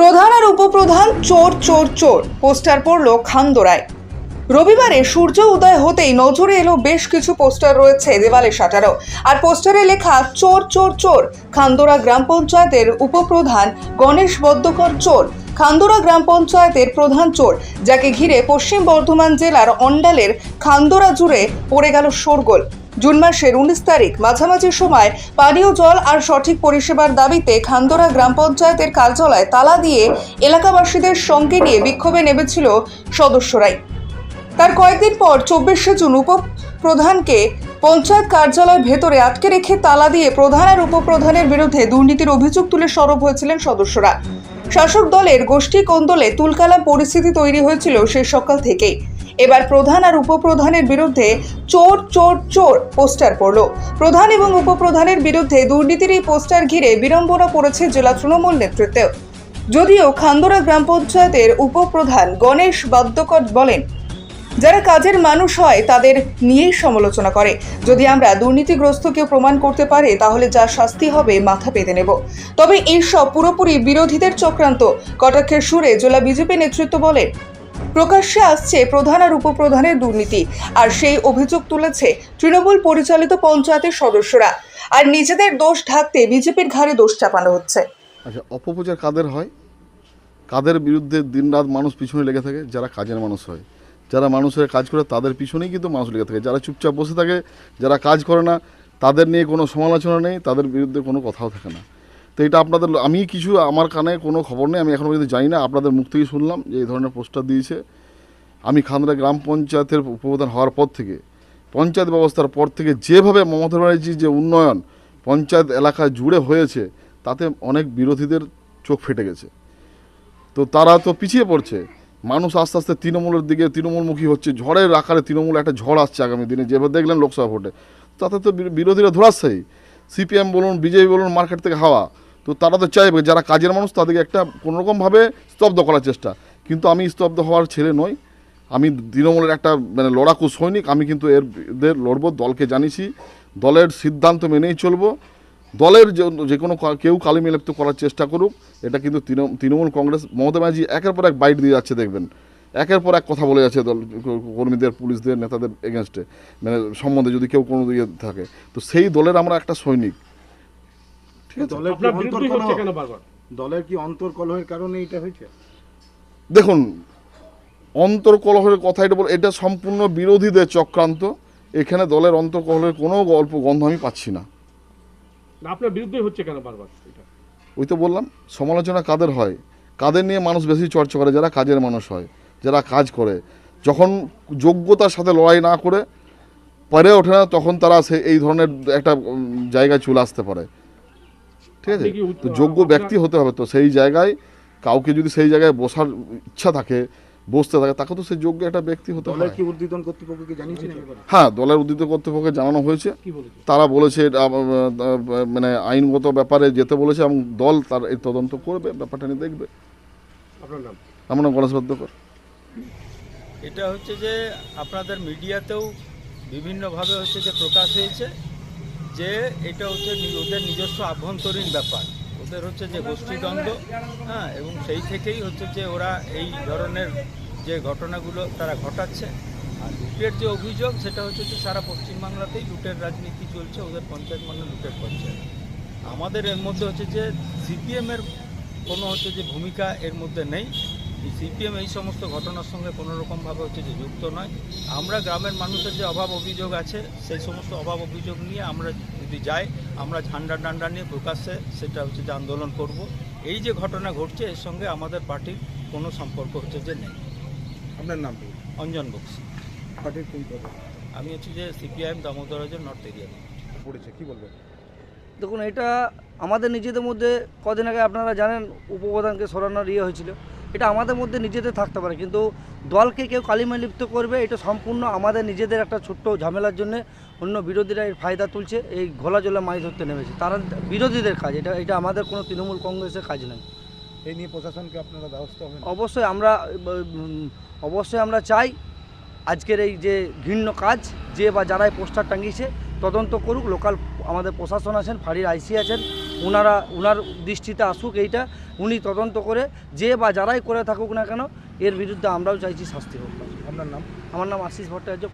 প্রধান আর উপপ্রধান চোর চোর চোর। পোস্টার পড়ল খান্দোরায়। রবিবারে সূর্য উদয় হতেই নজরে এলো বেশ কিছু পোস্টার রয়েছে দেওয়ালে সাটারও। আর পোস্টারে লেখা, চোর চোর চোর। খান্দোরা গ্রাম পঞ্চায়েতের উপপ্রধান গণেশ বদ্যকর চোর। খান্দোরা গ্রাম পঞ্চায়েতের প্রধান চোর, যাকে ঘিরে পশ্চিম বর্ধমান জেলার অন্ডালের খান্দোরা জুড়ে পড়ে গেল শোরগোল। জুন মাসের উনিশ তারিখ মাঝামাঝি সময় পানীয় জল আর সঠিক পরিষেবার দাবিতে খান্দোরা গ্রাম পঞ্চায়েতের কার্যালয় তালা দিয়ে এলাকাবাসীদের সঙ্গে নিয়ে বিক্ষোভে নেমেছিল সদস্যরাই। তার কয়েকদিন পর চব্বিশে জুন উপপ্রধানকে পঞ্চায়েত কার্যালয়ের ভেতরে আটকে রেখে তালা দিয়ে প্রধান আর উপপ্রধানের বিরুদ্ধে দুর্নীতির অভিযোগ তুলে সরব হয়েছিলেন সদস্যরা। শাসক দলের গোষ্ঠী কোন্দলে তুলকালাম পরিস্থিতি তৈরি হয়েছিল সেই সকাল থেকেই। এবার প্রধান আর উপপ্রধানের বিরুদ্ধে চোর চোর চোর পোস্টার পড়ল। প্রধান এবং উপপ্রধানের বিরুদ্ধে দুর্নীতির এই পোস্টার ঘিরে বিড়ম্বনা পড়েছে জেলা তৃণমূল নেতৃত্বেও যদিও খান্দোরা গ্রাম পঞ্চায়েতের উপপ্রধান গণেশ বাদ্যকর বলেন, যারা কাজের মানুষ হয়, তাদের নিয়েই সমালোচনা করে। যদি আমরা দুর্নীতিগ্রস্ত কেউ প্রমাণ করতে পারে, তাহলে যা শাস্তি হবে, মাথা পেতে নেব। তবে এইসব পুরোপুরি বিরোধীদের চক্রান্ত। কটাক্ষের সুরে জেলা বিজেপি নেতৃত্ব বলে প্রকাশ্যে আসছে প্রধান আর উপপ্রধানের দুর্নীতি, আর সেই অভিযোগ তুলেছে তৃণমূল পরিচালিত পঞ্চায়েতের সদস্যরা। আর নিজেদের দোষ ঢাকতে বিজেপির ঘাড়ে দোষ চাপানো হচ্ছে। আচ্ছা অপপ্রচার কাদের হয়? কাদের বিরুদ্ধে দিনরাত মানুষ পিছনে লেগে থাকে? যারা কাজের মানুষ হয়। যারা মানুষের কাজ করে, তাদের পিছনেই কিন্তু মানুষ লেগে থাকে। যারা চুপচাপ বসে থাকে, যারা কাজ করে না, তাদের নিয়ে কোনো সমালোচনা নেই, তাদের বিরুদ্ধে কোনো কথাও থাকে না। তো এটা আপনাদের, আমি কিছু, আমার কানে কোনো খবর নেই, আমি এখনও পর্যন্ত জানি না, আপনাদের মুখ থেকেই শুনলাম যে এই ধরনের পোস্টার দিয়েছে। আমি খান্দরা গ্রাম পঞ্চায়েতের উপপ্রধান হওয়ার পর থেকে, পঞ্চায়েত ব্যবস্থার পর থেকে যেভাবে মমতা ব্যানার্জির যে উন্নয়ন পঞ্চায়েত এলাকা জুড়ে হয়েছে, তাতে অনেক বিরোধীদের চোখ ফেটে গেছে। তো তারা তো পিছিয়ে পড়ছে। মানুষ আস্তে আস্তে তৃণমূলের দিকে, তৃণমূলমুখী হচ্ছে, ঝড়ের আকারে তৃণমূল একটা ঝড় আসছে আগামী দিনে, যেভাবে দেখলেন লোকসভা ভোটে। তাতে তো বিরো- বিরোধীরা ধরাচ্ছেই সিপিএম বলুন, বিজেপি বলুন, মার্কেট থেকে হাওয়া। তো তারা তো চাইবে, যারা কাজের মানুষ তাদেরকে একটা কোনোরকমভাবে স্তব্ধ করার চেষ্টা। কিন্তু আমি স্তব্ধ হওয়ার ছেলে নই। আমি তৃণমূলের একটা মানে লড়াকু সৈনিক, আমি কিন্তু এর এদের লড়বো, দলকে জানিয়েছি। দলের সিদ্ধান্ত মেনেই চলবো। দলের যে কোনো কেউ কালি মিলিপ্ত করার চেষ্টা করুক। এটা কিন্তু তৃণমূল কংগ্রেস, মমতা ব্যানার্জি একের পর এক বাইট দিয়ে যাচ্ছে, দেখবেন। একের পর এক কথা বলে যাচ্ছে দল, কর্মীদের, পুলিশদের, নেতাদের এগেনস্টে মানে সম্বন্ধে যদি কেউ কোনো ইয়ে থাকে। তো সেই দলের আমরা একটা সৈনিক। দলের কি আপনার অন্তর্কলহ হচ্ছে কেন বারবার? দলের কি অন্তর্কলহের কারণে এটা হয়েছে? দেখুন অন্তর্কলহের কথা এটা বল এটা সম্পূর্ণ বিরোধীদের চক্রান্ত। এখানে দলের অন্তর্কলহের কোনো গল্প গন্ধ আমি পাচ্ছি না। আপনার বিরুদ্ধেই হচ্ছে কেন বারবার ওই তো বললাম সমালোচনা কাদের হয়? কাদের নিয়ে মানুষ বেশি চর্চা করে? যারা কাজের মানুষ হয় যারা কাজ করে। যখন যোগ্যতার সাথে লড়াই না করে পারে ওঠে না তখন তারা সে এই ধরনের একটা জায়গায় চলে আসতে পারে। ঠিক আছে? তো যোগ্য ব্যক্তি হতে হবে তো সেই জায়গায় কাউকে যদি সেই জায়গায় বসার ইচ্ছা থাকে বসতে থাকে তাকে তো সেই যোগ্য একটা ব্যক্তি হতে হবে কি উদ্বোধন কর্তৃপক্ষকে জানিয়েছেন হ্যাঁ দলের উদ্দিত কর্তৃপক্ষকে জানানো হয়েছে। তারা বলেছে মানে আইনগত ব্যাপারে যেতে বলেছে এবং দল তার এই তদন্ত করবে ব্যাপারটা নিয়ে দেখবে। আপনার নাম? আমার নাম গণেশ বাদ্যকর এটা হচ্ছে যে আপনাদের মিডিয়াতেও বিভিন্নভাবে হচ্ছে যে প্রকাশ হয়েছে। যে এটা হচ্ছে ওদের নিজস্ব আভ্যন্তরীণ ব্যাপার। ওদের হচ্ছে যে গোষ্ঠীদ্বন্দ্ব হ্যাঁ এবং সেই থেকেই হচ্ছে যে ওরা এই ধরনের যে ঘটনাগুলো তারা ঘটাচ্ছে। আর লুটের যে অভিযোগ, সেটা হচ্ছে যে সারা পশ্চিমবাংলাতেই লুটের রাজনীতি চলছে, ওদের পঞ্চায়েত মানে লুটের পঞ্চায়েত। আমাদের এর মধ্যে হচ্ছে যে সিপিএমের কোনো হচ্ছে যে ভূমিকা এর মধ্যে নেই। সিপিএম এই সমস্ত ঘটনার সঙ্গে কোনো রকমভাবে হচ্ছে যে যুক্ত নয়। আমরা গ্রামের মানুষের যে অভাব অভিযোগ আছে সেই সমস্ত অভাব অভিযোগ নিয়ে আমরা যদি যাই আমরা ঝান্ডা ডান্ডা নিয়ে প্রকাশ্যে সেটা হচ্ছে যে আন্দোলন করব। এই যে ঘটনা ঘটছে এর সঙ্গে আমাদের পার্টির কোনো সম্পর্ক হচ্ছে যে নেই। আপনার নাম অঞ্জন বক্সি। পার্টির কোন আমি হচ্ছে যে সিপিআইএম দামোদরাজের নর্থ এরিয়া। পড়েছে কি বলবেন? দেখুন এটা আমাদের নিজেদের মধ্যে কদিন আগে আপনারা জানেন উপপ্রধানকে সরানোর ইয়ে হয়েছিল। এটা আমাদের মধ্যে নিজেদের থাকতে পারে। কিন্তু দলকে কেউ কালিমা লিপ্ত করবে এটা সম্পূর্ণ আমাদের নিজেদের একটা ছোট্ট ঝামেলার জন্য অন্য বিরোধীরা এর ফায়দা তুলছে এই ঘোলা জলে মাছ ধরতে নেমেছে। তারা বিরোধীদের কাজ এটা এটা আমাদের কোনো তৃণমূল কংগ্রেসের কাজ নয়। এই নিয়ে প্রশাসনকে আপনারা ব্যবস্থা হবেন? অবশ্যই আমরা অবশ্যই আমরা চাই আজকের এই যে ঘৃণ্য কাজ যে বা যারা এই পোস্টার টাঙিয়েছে তদন্ত করুক লোকাল আমাদের প্রশাসন আছেন ফাঁড়ির আইসি আছেন ওনারা ওনার দৃষ্টিতে আসুক এইটা উনি তদন্ত করে যে বা যারাই করে থাকুক না কেন এর বিরুদ্ধে আমরাও চাইছি শাস্তি হোক। আপনার নাম? আমার নাম আশিস ভট্টাচার্য।